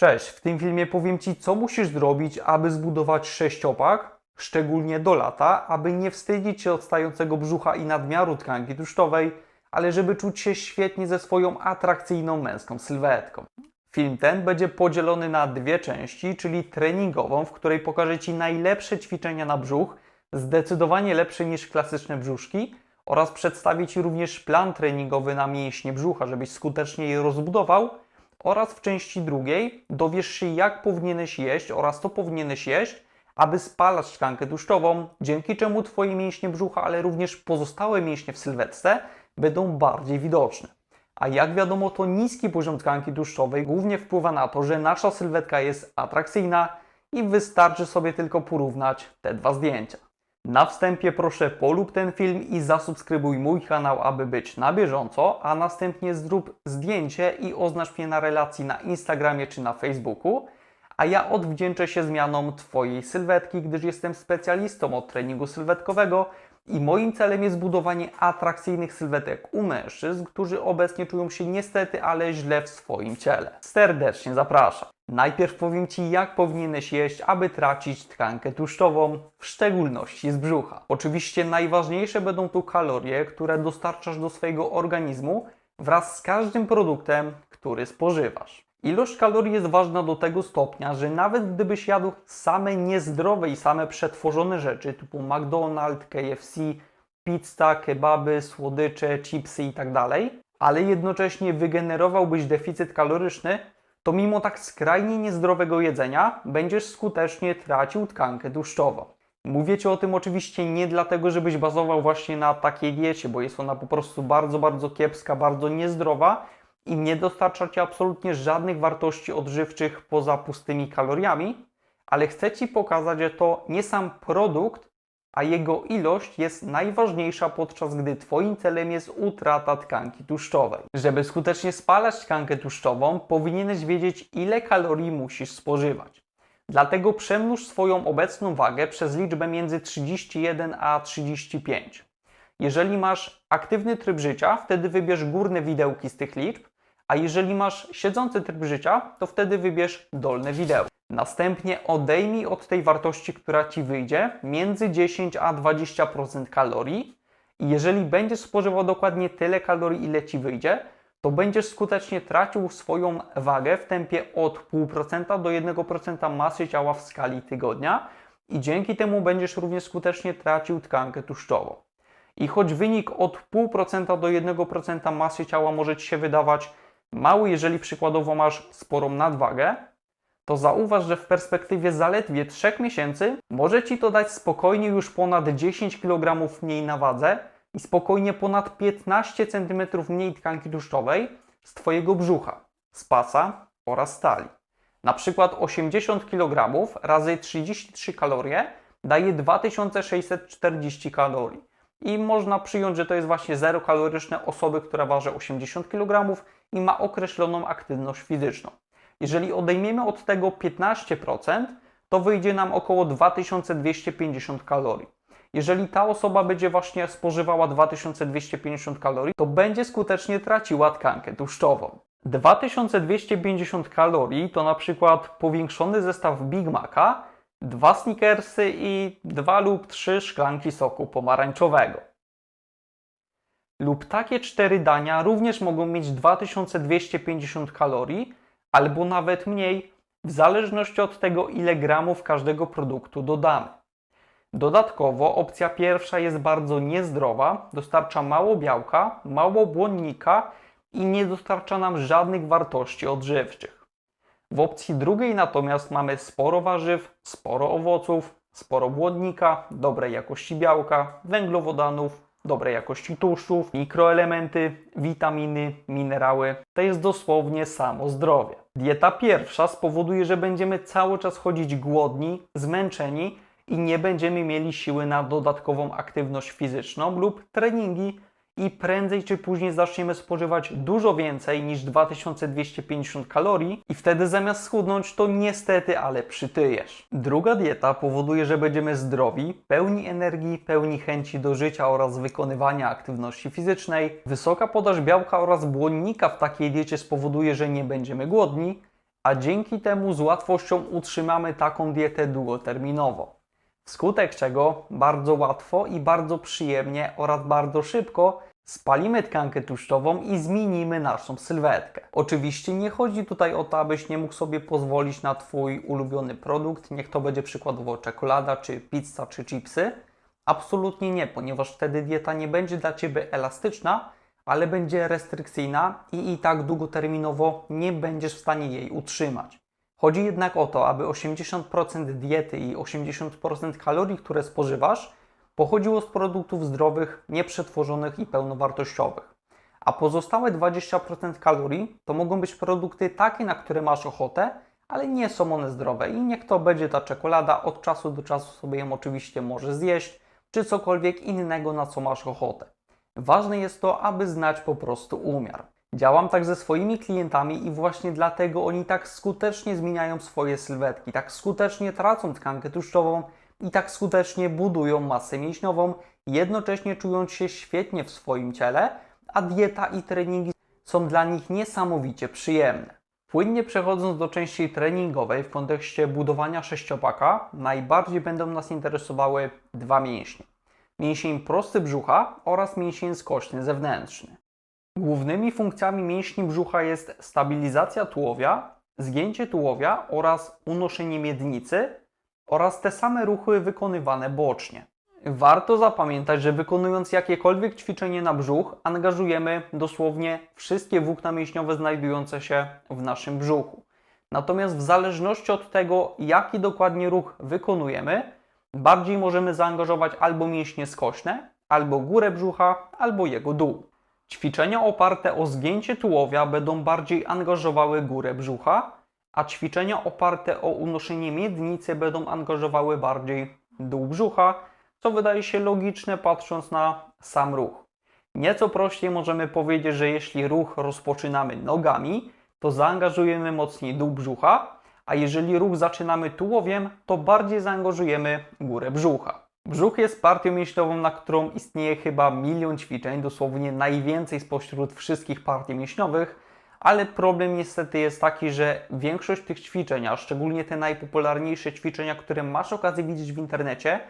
Cześć, w tym filmie powiem Ci, co musisz zrobić, aby zbudować sześciopak, szczególnie do lata, aby nie wstydzić się odstającego brzucha i nadmiaru tkanki tłuszczowej, ale żeby czuć się świetnie ze swoją atrakcyjną męską sylwetką. Film ten będzie podzielony na dwie części, czyli treningową, w której pokażę Ci najlepsze ćwiczenia na brzuch, zdecydowanie lepsze niż klasyczne brzuszki, oraz przedstawię Ci również plan treningowy na mięśnie brzucha, żebyś skutecznie je rozbudował, oraz w części drugiej dowiesz się, jak powinieneś jeść oraz co powinieneś jeść, aby spalać tkankę tłuszczową, dzięki czemu Twoje mięśnie brzucha, ale również pozostałe mięśnie w sylwetce będą bardziej widoczne. A jak wiadomo, to niski poziom tkanki tłuszczowej głównie wpływa na to, że nasza sylwetka jest atrakcyjna i wystarczy sobie tylko porównać te dwa zdjęcia. Na wstępie proszę polub ten film i zasubskrybuj mój kanał, aby być na bieżąco, a następnie zrób zdjęcie i oznacz mnie na relacji na Instagramie czy na Facebooku, a ja odwdzięczę się zmianą Twojej sylwetki, gdyż jestem specjalistą od treningu sylwetkowego i moim celem jest budowanie atrakcyjnych sylwetek u mężczyzn, którzy obecnie czują się niestety, ale źle w swoim ciele. Serdecznie zapraszam. Najpierw powiem Ci, jak powinieneś jeść, aby tracić tkankę tłuszczową, w szczególności z brzucha. Oczywiście najważniejsze będą tu kalorie, które dostarczasz do swojego organizmu wraz z każdym produktem, który spożywasz. Ilość kalorii jest ważna do tego stopnia, że nawet gdybyś jadł same niezdrowe i same przetworzone rzeczy typu McDonald's, KFC, pizza, kebaby, słodycze, chipsy itd., ale jednocześnie wygenerowałbyś deficyt kaloryczny, to mimo tak skrajnie niezdrowego jedzenia będziesz skutecznie tracił tkankę tłuszczową. Mówię Ci o tym oczywiście nie dlatego, żebyś bazował właśnie na takiej diecie, bo jest ona po prostu bardzo, bardzo kiepska, bardzo niezdrowa i nie dostarcza Ci absolutnie żadnych wartości odżywczych poza pustymi kaloriami, ale chcę Ci pokazać, że to nie sam produkt, a jego ilość jest najważniejsza podczas gdy Twoim celem jest utrata tkanki tłuszczowej. Żeby skutecznie spalać tkankę tłuszczową, powinieneś wiedzieć, ile kalorii musisz spożywać. Dlatego przemnóż swoją obecną wagę przez liczbę między 31 a 35. Jeżeli masz aktywny tryb życia, wtedy wybierz górne widełki z tych liczb, a jeżeli masz siedzący tryb życia, to wtedy wybierz dolne widełki. Następnie odejmij od tej wartości, która Ci wyjdzie, między 10 a 20% kalorii. I jeżeli będziesz spożywał dokładnie tyle kalorii, ile Ci wyjdzie, to będziesz skutecznie tracił swoją wagę w tempie od 0,5% do 1% masy ciała w skali tygodnia i dzięki temu będziesz również skutecznie tracił tkankę tłuszczową. I choć wynik od 0,5% do 1% masy ciała może Ci się wydawać mały, jeżeli przykładowo masz sporą nadwagę, to zauważ, że w perspektywie zaledwie 3 miesięcy może Ci to dać spokojnie już ponad 10 kg mniej na wadze i spokojnie ponad 15 cm mniej tkanki tłuszczowej z Twojego brzucha, z pasa oraz tali. Na przykład 80 kg razy 33 kalorie daje 2640 kalorii. I można przyjąć, że to jest właśnie zero kaloryczne osoby, która waży 80 kg i ma określoną aktywność fizyczną. Jeżeli odejmiemy od tego 15%, to wyjdzie nam około 2250 kalorii. Jeżeli ta osoba będzie właśnie spożywała 2250 kalorii, to będzie skutecznie traciła tkankę tłuszczową. 2250 kalorii to na przykład powiększony zestaw Big Maca, dwa Snickersy i dwa lub trzy szklanki soku pomarańczowego. Lub takie cztery dania również mogą mieć 2250 kalorii, albo nawet mniej, w zależności od tego, ile gramów każdego produktu dodamy. Dodatkowo opcja pierwsza jest bardzo niezdrowa, dostarcza mało białka, mało błonnika i nie dostarcza nam żadnych wartości odżywczych. W opcji drugiej natomiast mamy sporo warzyw, sporo owoców, sporo błonnika, dobrej jakości białka, węglowodanów, dobrej jakości tłuszczów, mikroelementy, witaminy, minerały. To jest dosłownie samo zdrowie. Dieta pierwsza spowoduje, że będziemy cały czas chodzić głodni, zmęczeni i nie będziemy mieli siły na dodatkową aktywność fizyczną lub treningi i prędzej czy później zaczniemy spożywać dużo więcej niż 2250 kalorii i wtedy zamiast schudnąć to niestety, ale przytyjesz. Druga dieta powoduje, że będziemy zdrowi, pełni energii, pełni chęci do życia oraz wykonywania aktywności fizycznej. Wysoka podaż białka oraz błonnika w takiej diecie spowoduje, że nie będziemy głodni, a dzięki temu z łatwością utrzymamy taką dietę długoterminowo. Wskutek czego bardzo łatwo i bardzo przyjemnie oraz bardzo szybko spalimy tkankę tłuszczową i zmienimy naszą sylwetkę. Oczywiście nie chodzi tutaj o to, abyś nie mógł sobie pozwolić na Twój ulubiony produkt, niech to będzie przykładowo czekolada, czy pizza, czy chipsy. Absolutnie nie, ponieważ wtedy dieta nie będzie dla Ciebie elastyczna, ale będzie restrykcyjna i i tak długoterminowo nie będziesz w stanie jej utrzymać. Chodzi jednak o to, aby 80% diety i 80% kalorii, które spożywasz, pochodziło z produktów zdrowych, nieprzetworzonych i pełnowartościowych. A pozostałe 20% kalorii to mogą być produkty takie, na które masz ochotę, ale nie są one zdrowe i niech to będzie ta czekolada, od czasu do czasu sobie ją oczywiście możesz zjeść, czy cokolwiek innego, na co masz ochotę. Ważne jest to, aby znać po prostu umiar. Działam tak ze swoimi klientami i właśnie dlatego oni tak skutecznie zmieniają swoje sylwetki, tak skutecznie tracą tkankę tłuszczową i tak skutecznie budują masę mięśniową, jednocześnie czując się świetnie w swoim ciele, a dieta i treningi są dla nich niesamowicie przyjemne. Płynnie przechodząc do części treningowej w kontekście budowania sześciopaka, najbardziej będą nas interesowały dwa mięśnie. Mięsień prosty brzucha oraz mięsień skośny zewnętrzny. Głównymi funkcjami mięśni brzucha jest stabilizacja tułowia, zgięcie tułowia oraz unoszenie miednicy oraz te same ruchy wykonywane bocznie. Warto zapamiętać, że wykonując jakiekolwiek ćwiczenie na brzuch, angażujemy dosłownie wszystkie włókna mięśniowe znajdujące się w naszym brzuchu. Natomiast w zależności od tego, jaki dokładnie ruch wykonujemy, bardziej możemy zaangażować albo mięśnie skośne, albo górę brzucha, albo jego dół. Ćwiczenia oparte o zgięcie tułowia będą bardziej angażowały górę brzucha, a ćwiczenia oparte o unoszenie miednicy będą angażowały bardziej dół brzucha, co wydaje się logiczne patrząc na sam ruch. Nieco prościej możemy powiedzieć, że jeśli ruch rozpoczynamy nogami, to zaangażujemy mocniej dół brzucha, a jeżeli ruch zaczynamy tułowiem, to bardziej zaangażujemy górę brzucha. Brzuch jest partią mięśniową, na którą istnieje chyba milion ćwiczeń, dosłownie najwięcej spośród wszystkich partii mięśniowych, ale problem niestety jest taki, że większość tych ćwiczeń, a szczególnie te najpopularniejsze ćwiczenia, które masz okazję widzieć w internecie,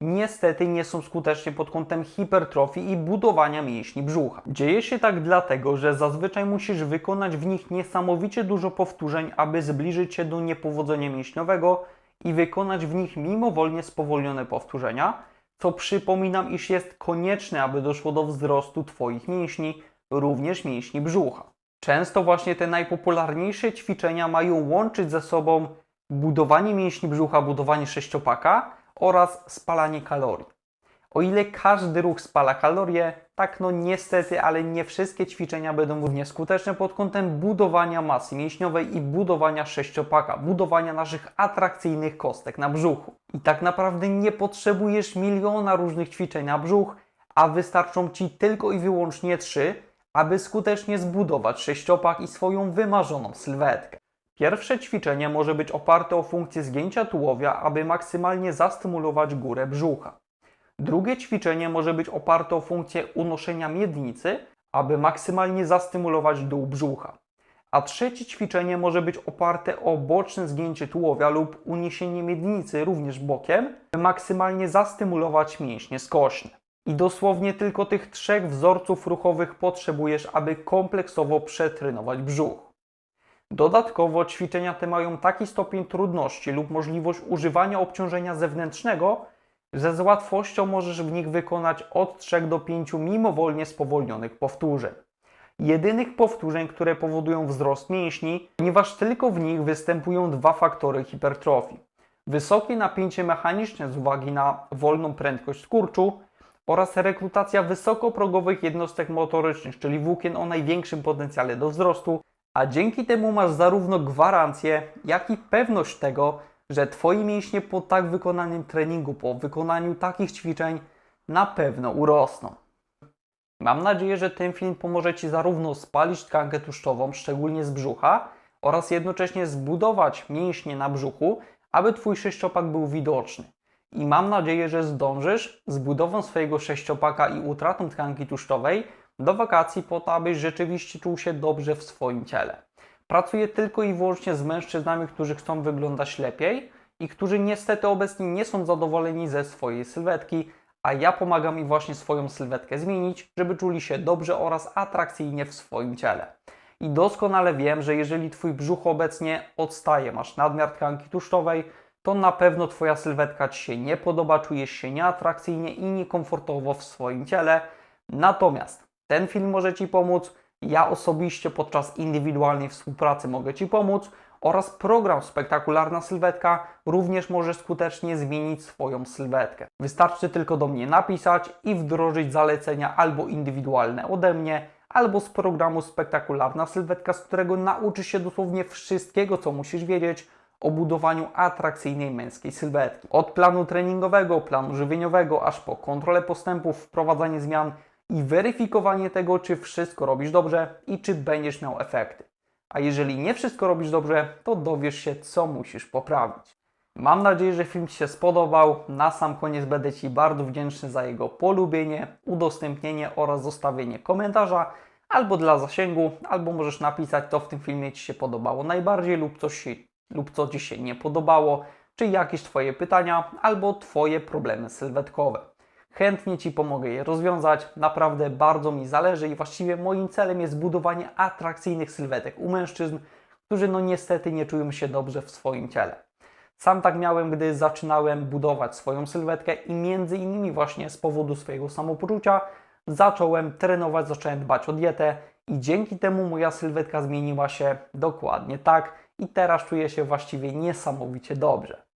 niestety nie są skuteczne pod kątem hipertrofii i budowania mięśni brzucha. Dzieje się tak dlatego, że zazwyczaj musisz wykonać w nich niesamowicie dużo powtórzeń, aby zbliżyć się do niepowodzenia mięśniowego i wykonać w nich mimowolnie spowolnione powtórzenia, co przypominam, iż jest konieczne, aby doszło do wzrostu Twoich mięśni, również mięśni brzucha. Często właśnie te najpopularniejsze ćwiczenia mają łączyć ze sobą budowanie mięśni brzucha, budowanie sześciopaka oraz spalanie kalorii. O ile każdy ruch spala kalorie, tak no niestety, ale nie wszystkie ćwiczenia będą równie skuteczne pod kątem budowania masy mięśniowej i budowania sześciopaka, budowania naszych atrakcyjnych kostek na brzuchu. I tak naprawdę nie potrzebujesz miliona różnych ćwiczeń na brzuch, a wystarczą Ci tylko i wyłącznie trzy, aby skutecznie zbudować sześciopak i swoją wymarzoną sylwetkę. Pierwsze ćwiczenie może być oparte o funkcję zgięcia tułowia, aby maksymalnie zastymulować górę brzucha. Drugie ćwiczenie może być oparte o funkcję unoszenia miednicy, aby maksymalnie zastymulować dół brzucha. A trzecie ćwiczenie może być oparte o boczne zgięcie tułowia lub uniesienie miednicy również bokiem, by maksymalnie zastymulować mięśnie skośne. I dosłownie tylko tych trzech wzorców ruchowych potrzebujesz, aby kompleksowo przetrenować brzuch. Dodatkowo ćwiczenia te mają taki stopień trudności lub możliwość używania obciążenia zewnętrznego, że z łatwością możesz w nich wykonać od 3 do 5 mimowolnie spowolnionych powtórzeń. Jedynych powtórzeń, które powodują wzrost mięśni, ponieważ tylko w nich występują dwa faktory hipertrofii. Wysokie napięcie mechaniczne z uwagi na wolną prędkość skurczu oraz rekrutacja wysokoprogowych jednostek motorycznych, czyli włókien o największym potencjale do wzrostu, a dzięki temu masz zarówno gwarancję, jak i pewność tego, że Twoje mięśnie po tak wykonanym treningu, po wykonaniu takich ćwiczeń na pewno urosną. Mam nadzieję, że ten film pomoże Ci zarówno spalić tkankę tłuszczową, szczególnie z brzucha, oraz jednocześnie zbudować mięśnie na brzuchu, aby Twój sześciopak był widoczny. I mam nadzieję, że zdążysz z budową swojego sześciopaka i utratą tkanki tłuszczowej do wakacji po to, abyś rzeczywiście czuł się dobrze w swoim ciele. Pracuję tylko i wyłącznie z mężczyznami, którzy chcą wyglądać lepiej i którzy niestety obecnie nie są zadowoleni ze swojej sylwetki, a ja pomagam im właśnie swoją sylwetkę zmienić, żeby czuli się dobrze oraz atrakcyjnie w swoim ciele. I doskonale wiem, że jeżeli Twój brzuch obecnie odstaje, masz nadmiar tkanki tłuszczowej, to na pewno Twoja sylwetka Ci się nie podoba, czujesz się nieatrakcyjnie i niekomfortowo w swoim ciele. Natomiast ten film może Ci pomóc, ja osobiście podczas indywidualnej współpracy mogę Ci pomóc oraz program Spektakularna Sylwetka również może skutecznie zmienić swoją sylwetkę. Wystarczy tylko do mnie napisać i wdrożyć zalecenia albo indywidualne ode mnie, albo z programu Spektakularna Sylwetka, z którego nauczysz się dosłownie wszystkiego, co musisz wiedzieć o budowaniu atrakcyjnej męskiej sylwetki. Od planu treningowego, planu żywieniowego, aż po kontrolę postępów, wprowadzanie zmian i weryfikowanie tego, czy wszystko robisz dobrze i czy będziesz miał efekty. A jeżeli nie wszystko robisz dobrze, to dowiesz się, co musisz poprawić. Mam nadzieję, że film Ci się spodobał. Na sam koniec będę Ci bardzo wdzięczny za jego polubienie, udostępnienie oraz zostawienie komentarza albo dla zasięgu, albo możesz napisać, co w tym filmie Ci się podobało najbardziej lub, coś lub co Ci się nie podobało, czy jakieś Twoje pytania albo Twoje problemy sylwetkowe. Chętnie Ci pomogę je rozwiązać. Naprawdę bardzo mi zależy i właściwie moim celem jest budowanie atrakcyjnych sylwetek u mężczyzn, którzy no niestety nie czują się dobrze w swoim ciele. Sam tak miałem, gdy zaczynałem budować swoją sylwetkę i między innymi właśnie z powodu swojego samopoczucia zacząłem trenować, zacząłem dbać o dietę i dzięki temu moja sylwetka zmieniła się dokładnie tak i teraz czuję się właściwie niesamowicie dobrze.